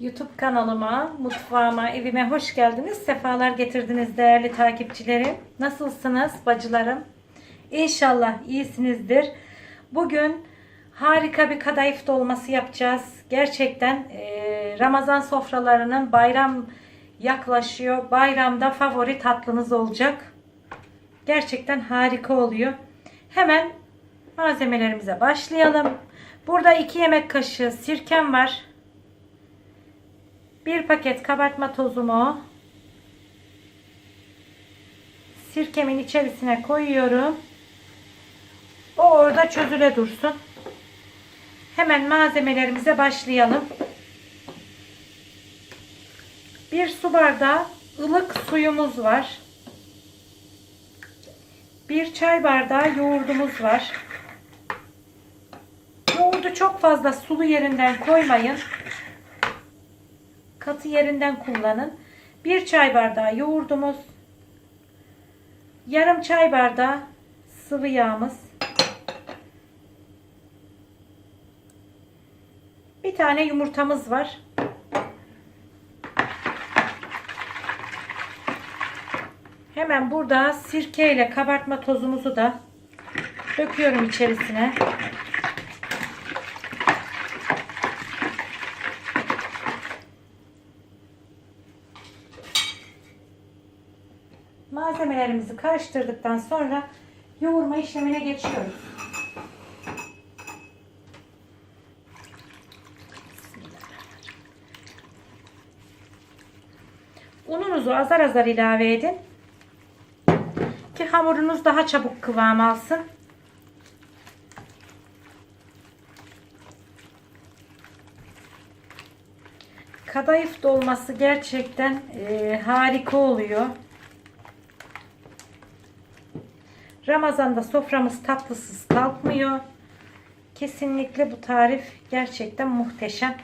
YouTube kanalıma, mutfağıma, evime hoş geldiniz. Sefalar getirdiniz değerli takipçilerim. Nasılsınız bacılarım? İnşallah iyisinizdir. Bugün harika bir kadayıf dolması yapacağız. Gerçekten eee, Ramazan sofralarının bayram yaklaşıyor. Bayramda favori tatlınız olacak. Gerçekten harika oluyor. Hemen malzemelerimize başlayalım. Burada 2 yemek kaşığı sirkem var. Bir paket kabartma tozumu sirkemin içerisine koyuyorum. O orada çözüle dursun. Hemen malzemelerimize başlayalım. Bir su bardağı ılık suyumuz var. Bir çay bardağı yoğurdumuz var. Yoğurdu çok fazla sulu yerinden koymayın. Katı yerinden kullanın. Bir çay bardağı yoğurdumuz. Yarım çay bardağı sıvı yağımız. Bir tane yumurtamız var. Hemen burada sirke ile kabartma tozumuzu da döküyorum içerisine. Malzemelerimizi karıştırdıktan sonra yoğurma işlemine geçiyoruz. Ununuzu azar azar ilave edin ki hamurunuz daha çabuk kıvam alsın. Kadayıf dolması gerçekten e, harika oluyor. Ramazan'da soframız tatlısız kalkmıyor. Kesinlikle bu tarif gerçekten muhteşem.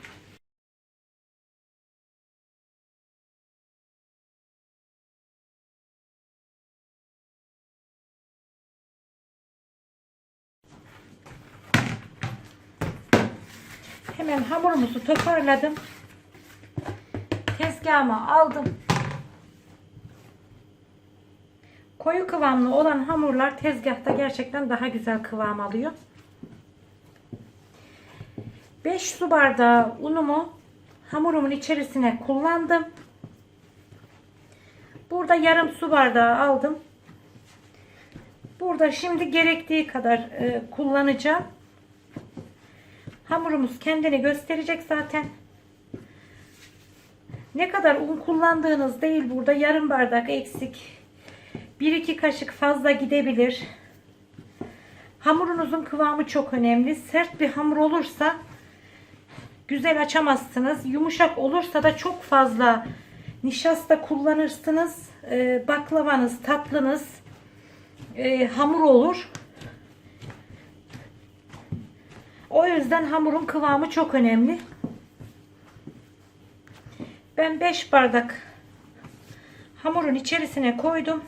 Hemen hamurumuzu toparladım. Tezgahıma aldım. Koyu kıvamlı olan hamurlar tezgahta gerçekten daha güzel kıvam alıyor. 5 su bardağı unumu hamurumun içerisine kullandım. Burada yarım su bardağı aldım. Burada şimdi gerektiği kadar e, kullanacağım. Hamurumuz kendini gösterecek zaten. Ne kadar un kullandığınız değil burada yarım bardak eksik 1-2 kaşık fazla gidebilir. Hamurunuzun kıvamı çok önemli. Sert bir hamur olursa güzel açamazsınız. Yumuşak olursa da çok fazla nişasta kullanırsınız. Ee, baklavanız, tatlınız e, hamur olur. O yüzden hamurun kıvamı çok önemli. Ben 5 bardak hamurun içerisine koydum.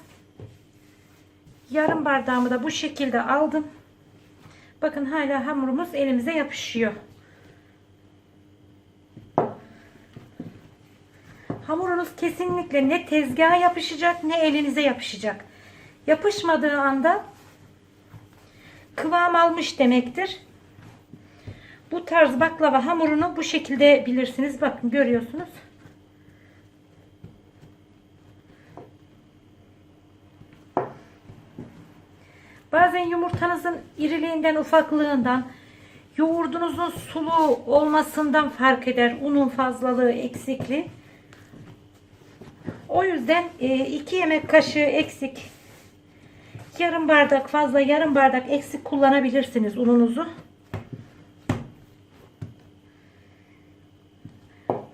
Yarım bardağımı da bu şekilde aldım. Bakın hala hamurumuz elimize yapışıyor. Hamurunuz kesinlikle ne tezgaha yapışacak ne elinize yapışacak. Yapışmadığı anda kıvam almış demektir. Bu tarz baklava hamurunu bu şekilde bilirsiniz. Bakın görüyorsunuz. Bazen yumurtanızın iriliğinden, ufaklığından, yoğurdunuzun sulu olmasından fark eder. Unun fazlalığı, eksikliği. O yüzden 2 yemek kaşığı eksik, yarım bardak fazla, yarım bardak eksik kullanabilirsiniz ununuzu.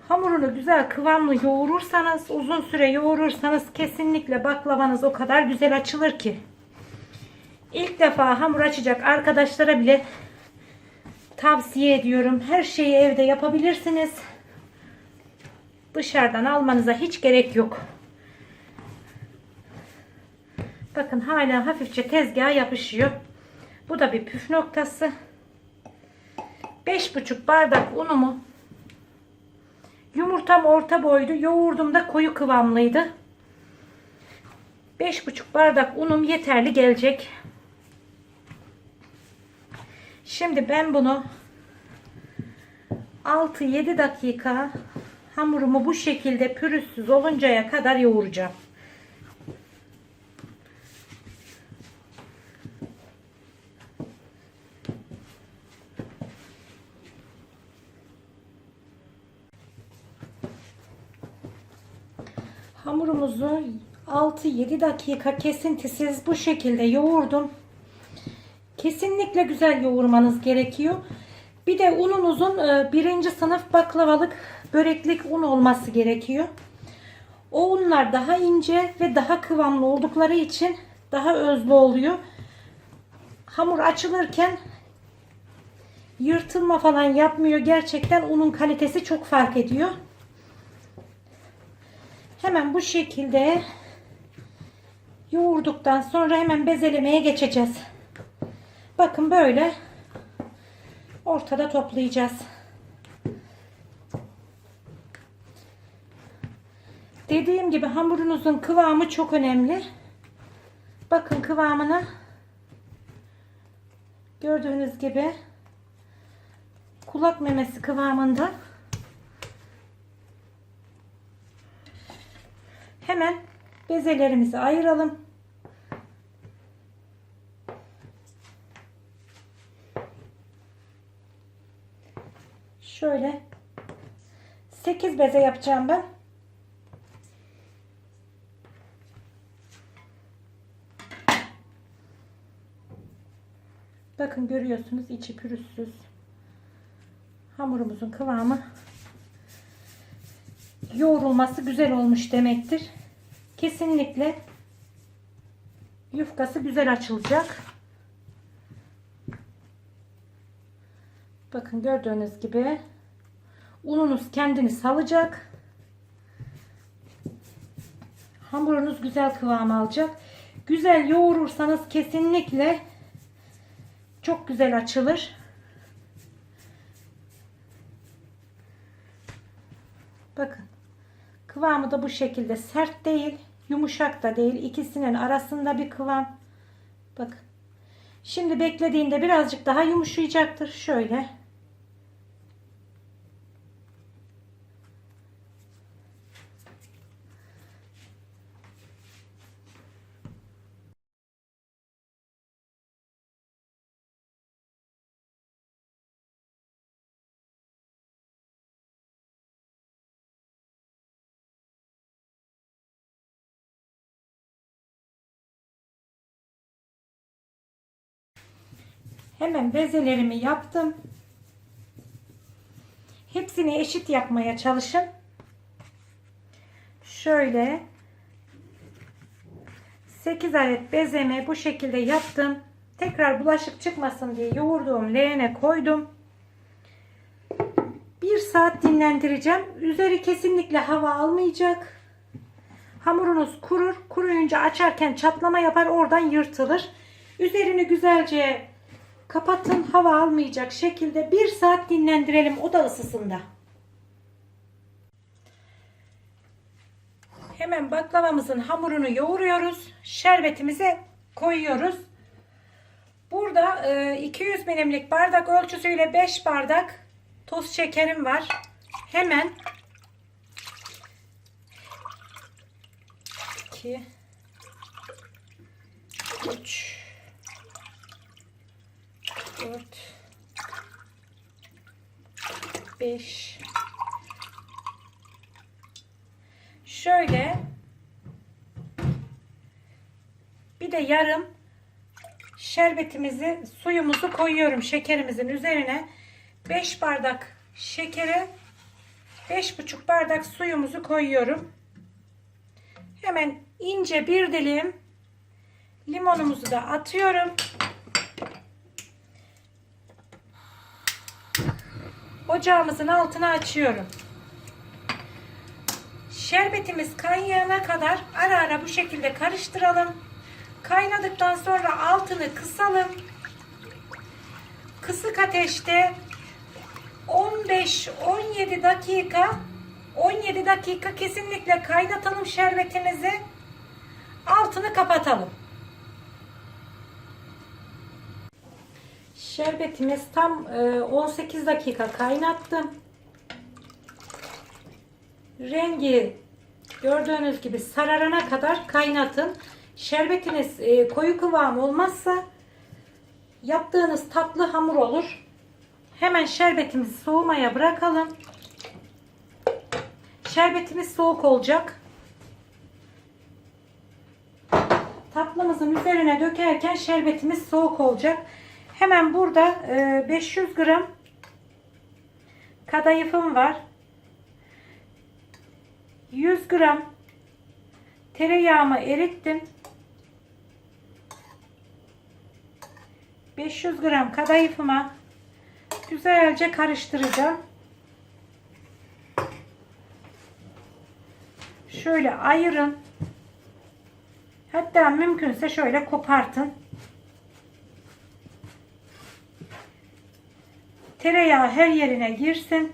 Hamurunu güzel kıvamlı yoğurursanız, uzun süre yoğurursanız kesinlikle baklavanız o kadar güzel açılır ki. İlk defa hamur açacak arkadaşlara bile tavsiye ediyorum. Her şeyi evde yapabilirsiniz. Dışarıdan almanıza hiç gerek yok. Bakın hala hafifçe tezgaha yapışıyor. Bu da bir püf noktası. 5,5 bardak unumu Yumurtam orta boydu. Yoğurdum da koyu kıvamlıydı. 5,5 bardak unum yeterli gelecek. Şimdi ben bunu 6-7 dakika hamurumu bu şekilde pürüzsüz oluncaya kadar yoğuracağım. Hamurumuzu 6-7 dakika kesintisiz bu şekilde yoğurdum. Kesinlikle güzel yoğurmanız gerekiyor. Bir de ununuzun e, birinci sınıf baklavalık böreklik un olması gerekiyor. O unlar daha ince ve daha kıvamlı oldukları için daha özlü oluyor. Hamur açılırken yırtılma falan yapmıyor. Gerçekten unun kalitesi çok fark ediyor. Hemen bu şekilde yoğurduktan sonra hemen bezelemeye geçeceğiz. Bakın böyle ortada toplayacağız. Dediğim gibi hamurunuzun kıvamı çok önemli. Bakın kıvamına gördüğünüz gibi kulak memesi kıvamında. Hemen bezelerimizi ayıralım. Şöyle 8 beze yapacağım ben. Bakın görüyorsunuz içi pürüzsüz. Hamurumuzun kıvamı yoğrulması güzel olmuş demektir. Kesinlikle yufkası güzel açılacak. Bakın gördüğünüz gibi ununuz kendini salacak. Hamurunuz güzel kıvam alacak. Güzel yoğurursanız kesinlikle çok güzel açılır. Bakın. Kıvamı da bu şekilde sert değil, yumuşak da değil. İkisinin arasında bir kıvam. Bakın. Şimdi beklediğinde birazcık daha yumuşayacaktır. Şöyle. Hemen bezelerimi yaptım. Hepsini eşit yapmaya çalışın. Şöyle 8 adet bezemi bu şekilde yaptım. Tekrar bulaşık çıkmasın diye yoğurduğum leğene koydum. 1 saat dinlendireceğim. Üzeri kesinlikle hava almayacak. Hamurunuz kurur. Kuruyunca açarken çatlama yapar. Oradan yırtılır. Üzerini güzelce kapatın. Hava almayacak şekilde 1 saat dinlendirelim oda ısısında. Hemen baklavamızın hamurunu yoğuruyoruz. Şerbetimize koyuyoruz. Burada 200 milimlik bardak ölçüsüyle 5 bardak toz şekerim var. Hemen 2 3 4 5 şöyle. Bir de yarım şerbetimizi suyumuzu koyuyorum şekerimizin üzerine. 5 bardak şekeri 5,5 bardak suyumuzu koyuyorum. Hemen ince bir dilim limonumuzu da atıyorum ocağımızın altını açıyorum. Şerbetimiz kaynayana kadar ara ara bu şekilde karıştıralım. Kaynadıktan sonra altını kısalım. Kısık ateşte 15-17 dakika 17 dakika kesinlikle kaynatalım şerbetimizi. Altını kapatalım. Şerbetimiz tam e, 18 dakika kaynattım. Rengi gördüğünüz gibi sararana kadar kaynatın. Şerbetiniz e, koyu kıvam olmazsa yaptığınız tatlı hamur olur. Hemen şerbetimizi soğumaya bırakalım. Şerbetimiz soğuk olacak. Tatlımızın üzerine dökerken şerbetimiz soğuk olacak. Hemen burada e, 500 gram kadayıfım var. 100 gram tereyağımı erittim. 500 gram kadayıfıma güzelce karıştıracağım. Şöyle ayırın. Hatta mümkünse şöyle kopartın. Tereyağı her yerine girsin.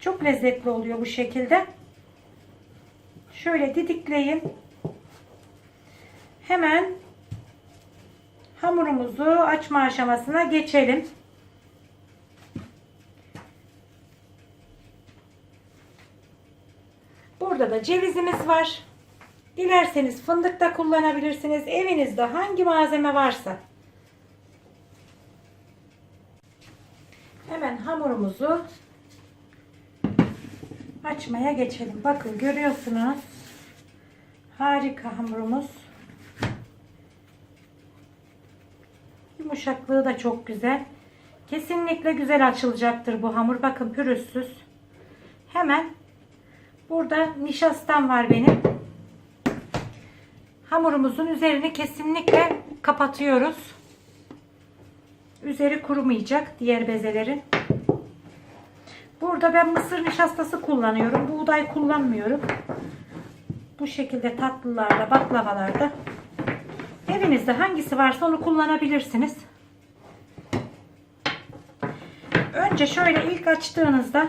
Çok lezzetli oluyor bu şekilde. Şöyle didikleyin. Hemen hamurumuzu açma aşamasına geçelim. Burada da cevizimiz var. Dilerseniz fındık da kullanabilirsiniz. Evinizde hangi malzeme varsa. Hemen hamurumuzu açmaya geçelim. Bakın görüyorsunuz. Harika hamurumuz. Yumuşaklığı da çok güzel. Kesinlikle güzel açılacaktır bu hamur. Bakın pürüzsüz. Hemen burada nişastam var benim. Hamurumuzun üzerini kesinlikle kapatıyoruz. Üzeri kurumayacak diğer bezelerin. Burada ben mısır nişastası kullanıyorum. Buğday kullanmıyorum. Bu şekilde tatlılarda, baklavalarda evinizde hangisi varsa onu kullanabilirsiniz. Önce şöyle ilk açtığınızda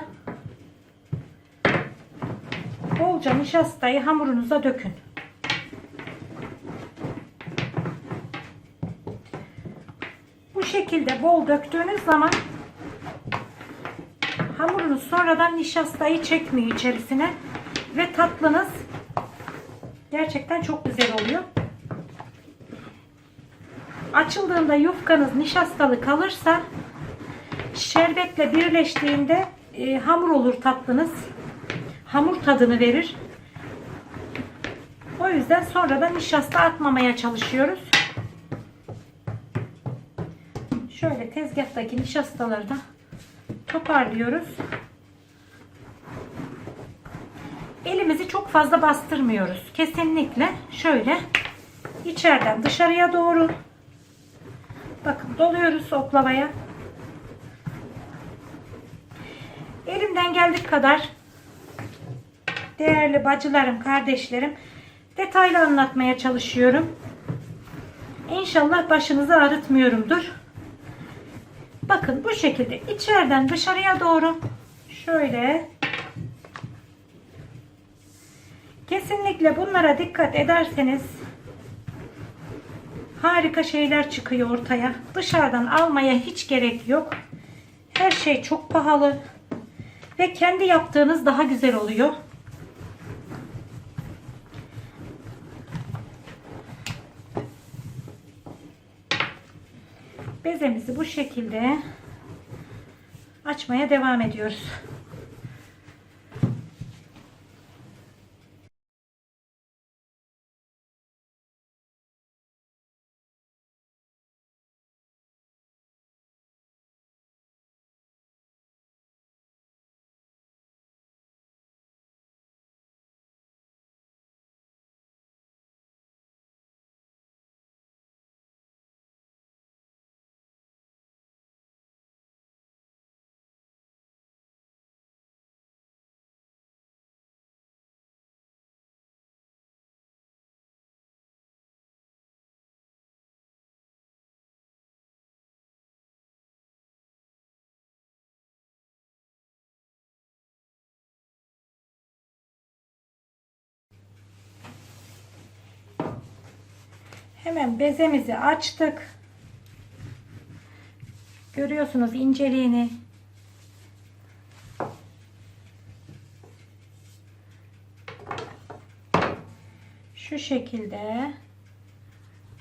bolca nişastayı hamurunuza dökün. Bu şekilde bol döktüğünüz zaman hamurunuz sonradan nişastayı çekmiyor içerisine ve tatlınız gerçekten çok güzel oluyor. Açıldığında yufkanız nişastalı kalırsa şerbetle birleştiğinde e, hamur olur tatlınız. Hamur tadını verir. O yüzden sonradan nişasta atmamaya çalışıyoruz. Şöyle tezgahtaki nişastaları da toparlıyoruz. Elimizi çok fazla bastırmıyoruz. Kesinlikle şöyle içeriden dışarıya doğru bakın doluyoruz oklavaya. Elimden geldiği kadar değerli bacılarım, kardeşlerim detaylı anlatmaya çalışıyorum. İnşallah başınızı ağrıtmıyorumdur. Bakın bu şekilde içeriden dışarıya doğru şöyle kesinlikle bunlara dikkat ederseniz harika şeyler çıkıyor ortaya. Dışarıdan almaya hiç gerek yok. Her şey çok pahalı ve kendi yaptığınız daha güzel oluyor. Bezemizi bu şekilde açmaya devam ediyoruz. Hemen bezemizi açtık. Görüyorsunuz inceliğini. Şu şekilde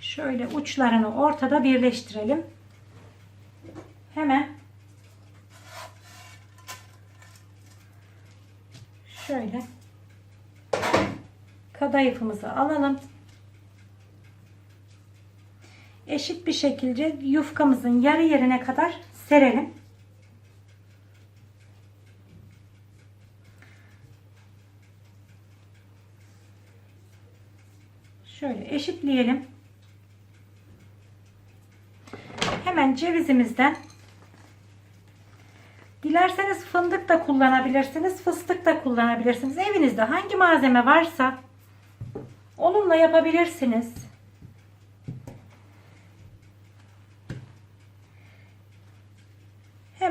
şöyle uçlarını ortada birleştirelim. Hemen şöyle kadayıfımızı alalım. Eşit bir şekilde yufkamızın yarı yerine kadar serelim. Şöyle eşitleyelim. Hemen cevizimizden dilerseniz fındık da kullanabilirsiniz, fıstık da kullanabilirsiniz. Evinizde hangi malzeme varsa onunla yapabilirsiniz.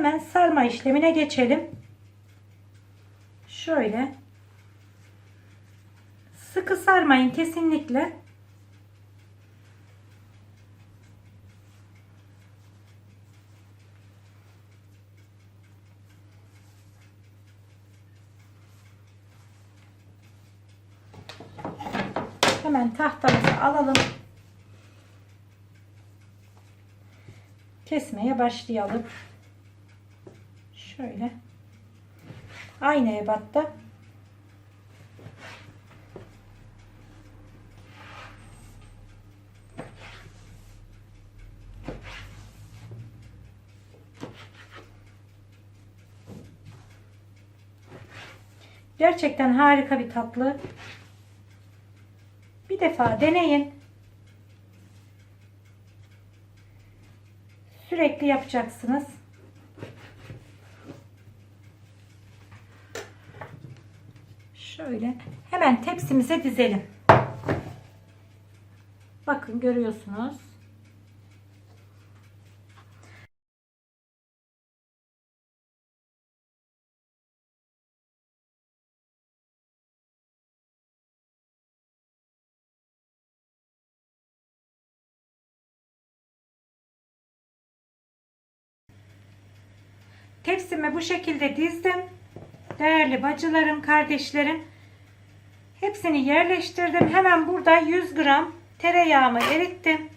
Hemen sarma işlemine geçelim. Şöyle sıkı sarmayın kesinlikle. Hemen tahtamızı alalım. Kesmeye başlayalım. Şöyle. Aynı ebatta. Gerçekten harika bir tatlı. Bir defa deneyin. Sürekli yapacaksınız. Şöyle hemen tepsimize dizelim. Bakın görüyorsunuz. Tepsimi bu şekilde dizdim. Değerli bacılarım, kardeşlerim. Hepsini yerleştirdim. Hemen burada 100 gram tereyağımı erittim.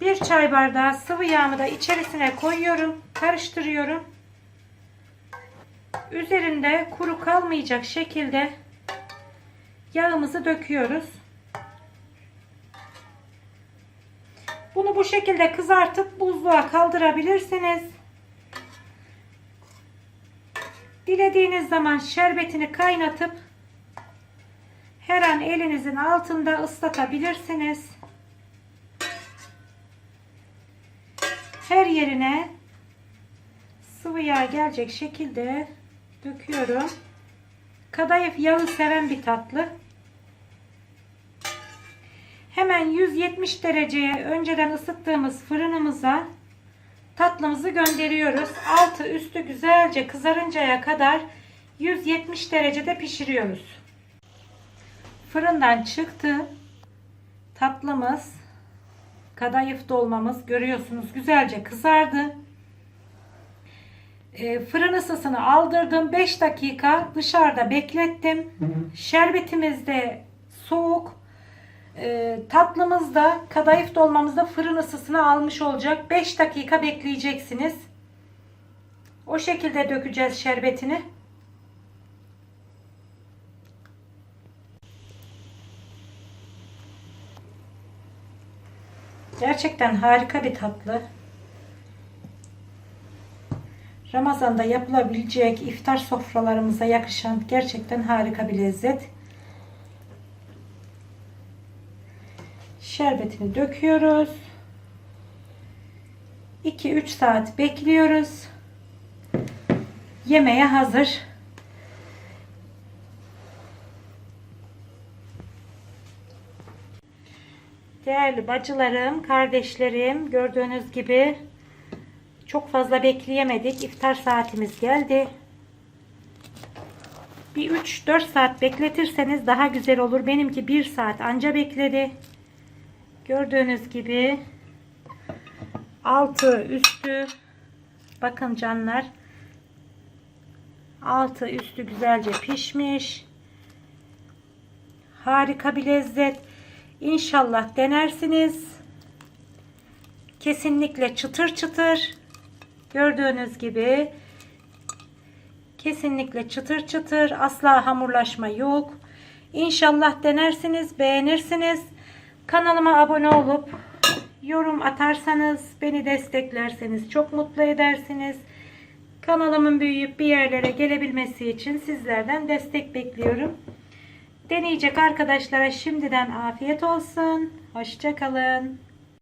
Bir çay bardağı sıvı yağımı da içerisine koyuyorum. Karıştırıyorum. Üzerinde kuru kalmayacak şekilde yağımızı döküyoruz. Bunu bu şekilde kızartıp buzluğa kaldırabilirsiniz. Dilediğiniz zaman şerbetini kaynatıp her an elinizin altında ıslatabilirsiniz. Her yerine sıvı yağ gelecek şekilde döküyorum. Kadayıf yağı seven bir tatlı. Hemen 170 dereceye önceden ısıttığımız fırınımıza tatlımızı gönderiyoruz. Altı üstü güzelce kızarıncaya kadar 170 derecede pişiriyoruz. Fırından çıktı. Tatlımız, kadayıf dolmamız görüyorsunuz güzelce kızardı. E, fırın ısısını aldırdım. 5 dakika dışarıda beklettim. Şerbetimiz de soğuk. E, tatlımız da kadayıf dolmamız da fırın ısısını almış olacak. 5 dakika bekleyeceksiniz. O şekilde dökeceğiz şerbetini. Gerçekten harika bir tatlı. Ramazan'da yapılabilecek iftar sofralarımıza yakışan gerçekten harika bir lezzet. Şerbetini döküyoruz. 2-3 saat bekliyoruz. Yemeğe hazır. Değerli bacılarım, kardeşlerim, gördüğünüz gibi çok fazla bekleyemedik. İftar saatimiz geldi. Bir 3-4 saat bekletirseniz daha güzel olur. Benimki 1 saat anca bekledi. Gördüğünüz gibi altı üstü bakın canlar altı üstü güzelce pişmiş. Harika bir lezzet. İnşallah denersiniz. Kesinlikle çıtır çıtır. Gördüğünüz gibi kesinlikle çıtır çıtır. Asla hamurlaşma yok. İnşallah denersiniz, beğenirsiniz. Kanalıma abone olup yorum atarsanız, beni desteklerseniz çok mutlu edersiniz. Kanalımın büyüyüp bir yerlere gelebilmesi için sizlerden destek bekliyorum. Deneyecek arkadaşlara şimdiden afiyet olsun. Hoşçakalın.